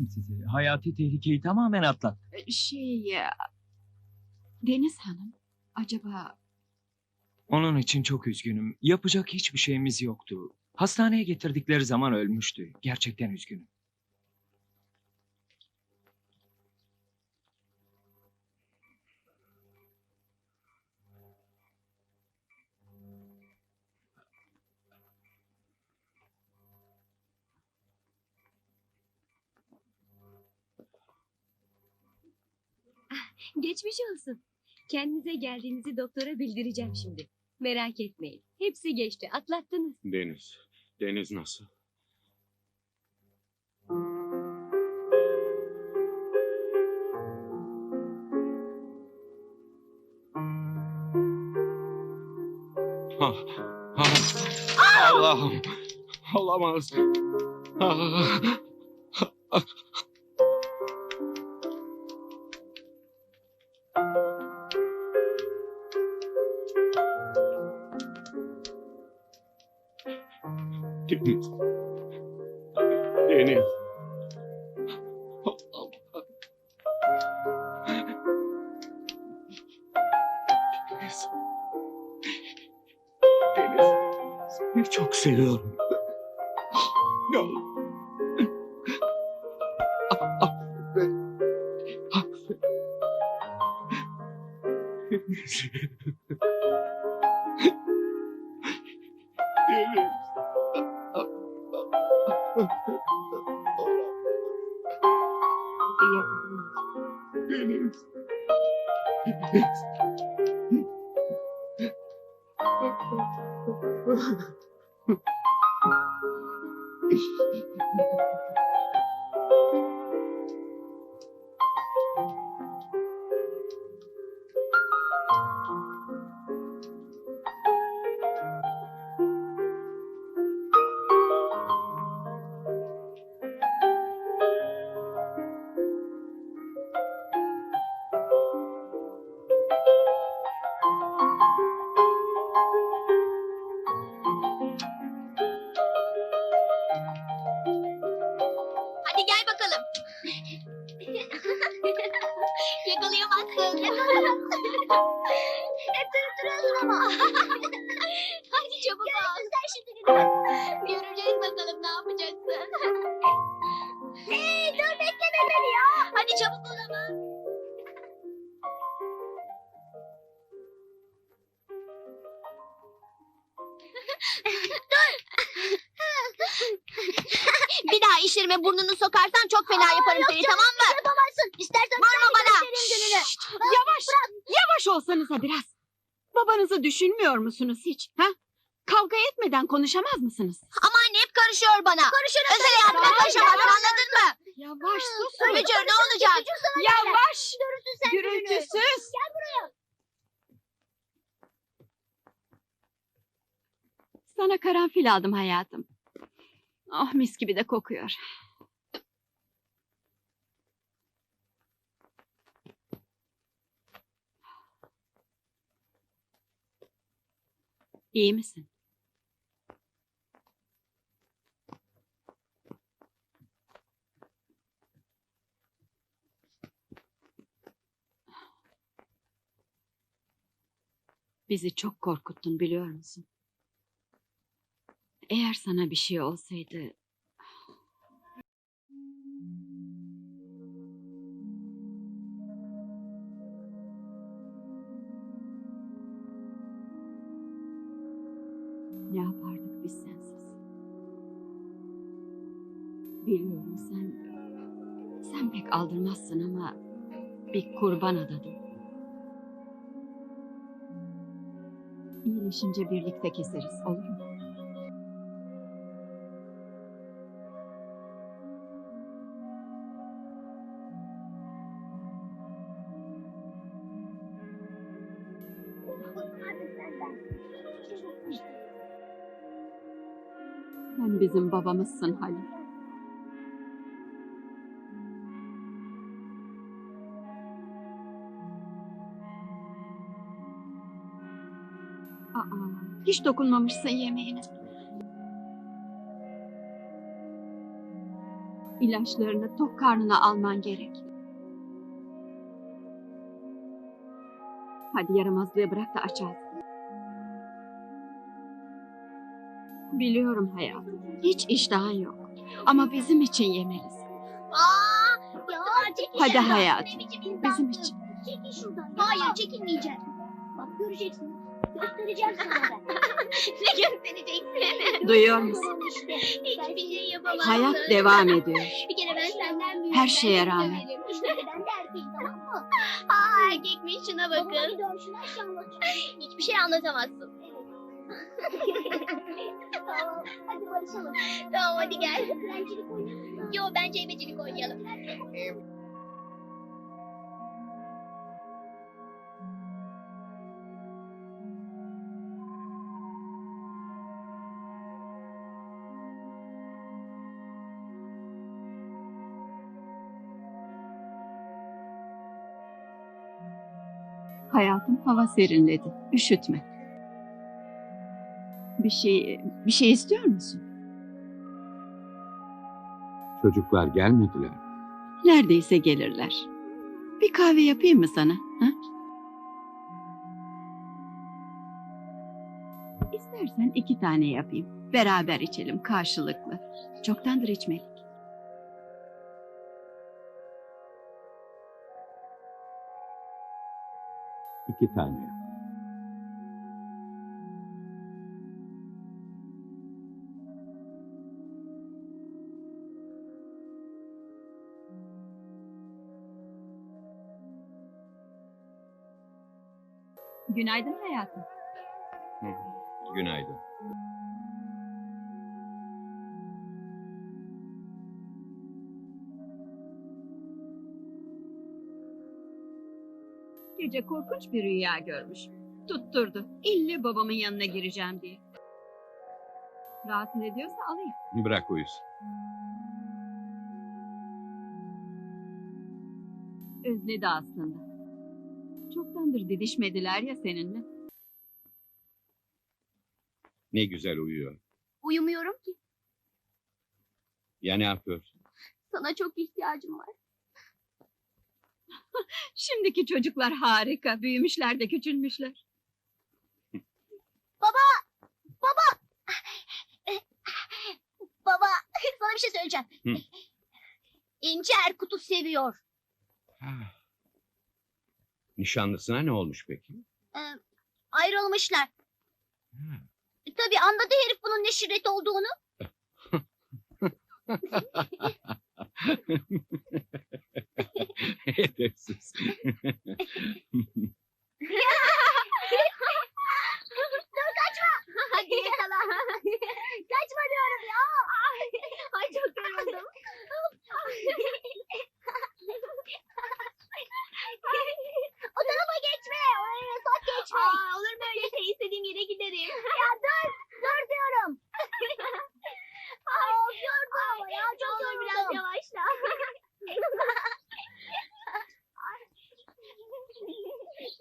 demiştim size. Hayati tehlikeyi tamamen atlat. Şey... ya, Deniz Hanım, acaba... Onun için çok üzgünüm. Yapacak hiçbir şeyimiz yoktu. Hastaneye getirdikleri zaman ölmüştü. Gerçekten üzgünüm. Geçmiş olsun. Kendinize geldiğinizi doktora bildireceğim şimdi. Merak etmeyin. Hepsi geçti. Atlattınız. Deniz. Deniz nasıl? Ah, ah, Allah'ım. Olamaz. Ah, Deniz. Deniz. Deniz. Deniz. Seni çok seviyorum. Ne olur. Affet. Affet. Deniz. Deniz. Deniz. Deniz. Hadi gel bakalım. Yakalayamazsın. Hep durup duruyorsun ama. Hadi çabuk ol. Göster şimdi Göreceğiz bakalım ne yapacaksın. hey dur bekleme beni ya. Hadi çabuk ol işlerime burnunu sokarsan çok fena yaparım seni tamam mı? Yapamazsın. İstersen Vurma bana. Yavaş, yavaş olsanıza biraz. Babanızı düşünmüyor musunuz hiç? Ha? Kavga etmeden konuşamaz mısınız? Ama anne hep karışıyor bana. Karışırım. Özel hayatıma karışamazsın anladın mı? Yavaş sus. Söyleyece ne olacak? Yavaş. Görürsün Gürültüsüz. Sana karanfil aldım hayatım. Oh mis gibi de kokuyor. İyi misin? Bizi çok korkuttun biliyor musun? Eğer sana bir şey olsaydı... Ne yapardık biz sensiz? Biliyorum sen... Sen pek aldırmazsın ama... Bir kurban adadın. İyileşince birlikte keseriz olur mu? Sen bizim babamızsın Halil. Aa, hiç dokunmamışsın yemeğine. İlaçlarını tok karnına alman gerek. Hadi yaramazlığı bırak da aç ağzını. Biliyorum hayatım. Hiç iştahın yok. Ama bizim için yemelisin. Aa, çekil Hadi hayatım? Bizim için. Çekil şuradan. Hayır çekilmeyeceğim. Bak göreceksin. Göstereceğim sana ben. ne göstereceksin? Duyuyor musun? Hiçbir şey yapamazsın. Hayat devam ediyor. Bir kere ben senden büyüğüm. Her şeye rağmen. İşte ben de erkeğim tamam mı? Aa erkekmiş şuna bakın. Babama bir dön şuna şey anlatacağım. Hiçbir şey anlatamazsın. tamam hadi barışalım. Tamam hadi gel. Direncilik oynayalım. Yo bence ebecilik oynayalım. Hayatım hava serinledi. Üşütme. Bir şey bir şey istiyor musun? Çocuklar gelmediler. Neredeyse gelirler. Bir kahve yapayım mı sana? Ha? İstersen iki tane yapayım. Beraber içelim karşılıklı. Çoktandır içmedik. Tane. Günaydın hayatım. Günaydın. Gece korkunç bir rüya görmüş. Tutturdu. İlle babamın yanına gireceğim diye. Rahatsız ediyorsa alayım. Bırak uyusun. Özledi aslında. Çoktandır didişmediler ya seninle. Ne güzel uyuyor. Uyumuyorum ki. Ya ne yapıyorsun? Sana çok ihtiyacım var. Şimdiki çocuklar harika. Büyümüşler de küçülmüşler. Baba sana bir şey söyleyeceğim. Hı. İnci Erkut'u seviyor. Ah. Nişanlısına ne olmuş peki? Ee, ayrılmışlar. Ha. E, Tabii anladı herif bunun ne şirret olduğunu. Edepsiz. Dur kaçma. Hadi yakala. kaçma diyorum ya. Ay çok yoruldum. o tarafa geçme. Oraya yasak geçme. Aa, olur mu öyle şey? İstediğim yere giderim. ya dur. Dur diyorum. Ay, yoruldum ama ya. Çok yoruldum. biraz yavaşla.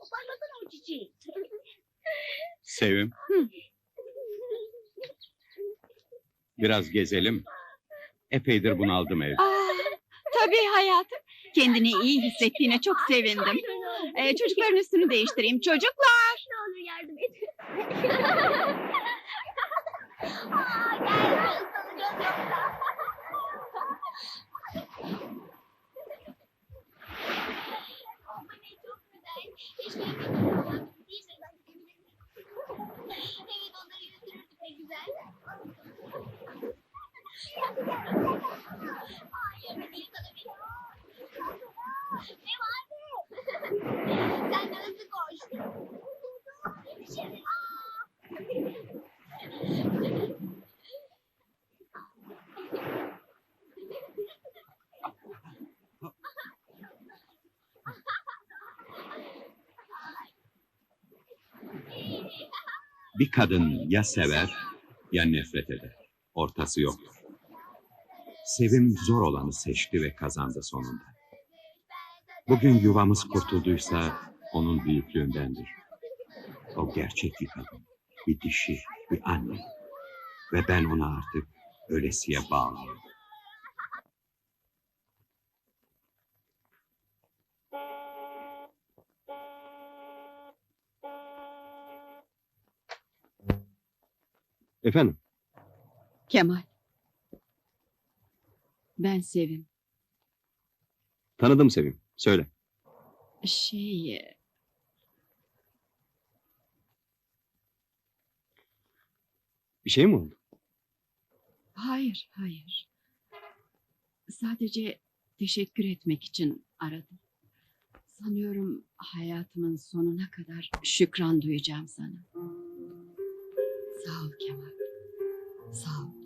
Koparmasana o çiçeği. Sevim. Biraz gezelim. Epeydir bunaldım evde. Aa, tabii hayatım. Kendini iyi hissettiğine çok sevindim. Ee, çocukların üstünü değiştireyim. Çocuklar. Yardım et. Aa, gel ıslanacağız yoksa. Ama ne çok güzel yapamadım. Değil mi? Ben gidebilirim. Evet onları yüzdürürdü pek güzel. Hayır, değil sana Ne vardı? Sen de hızlı koş. Yetişelim. Aa! Bir kadın ya sever ya nefret eder. Ortası yoktur. Sevim zor olanı seçti ve kazandı sonunda. Bugün yuvamız kurtulduysa onun büyüklüğündendir. O gerçek bir kadın, bir dişi, bir anne. Ve ben ona artık ölesiye bağlıyım. Efendim? Kemal. Ben Sevim. Tanıdım Sevim. Söyle. Şey... e, Bir şey mi oldu? Hayır, hayır. Sadece teşekkür etmek için aradım. Sanıyorum hayatımın sonuna kadar şükran duyacağım sana. Sağ ol Kemal. Sağ ol.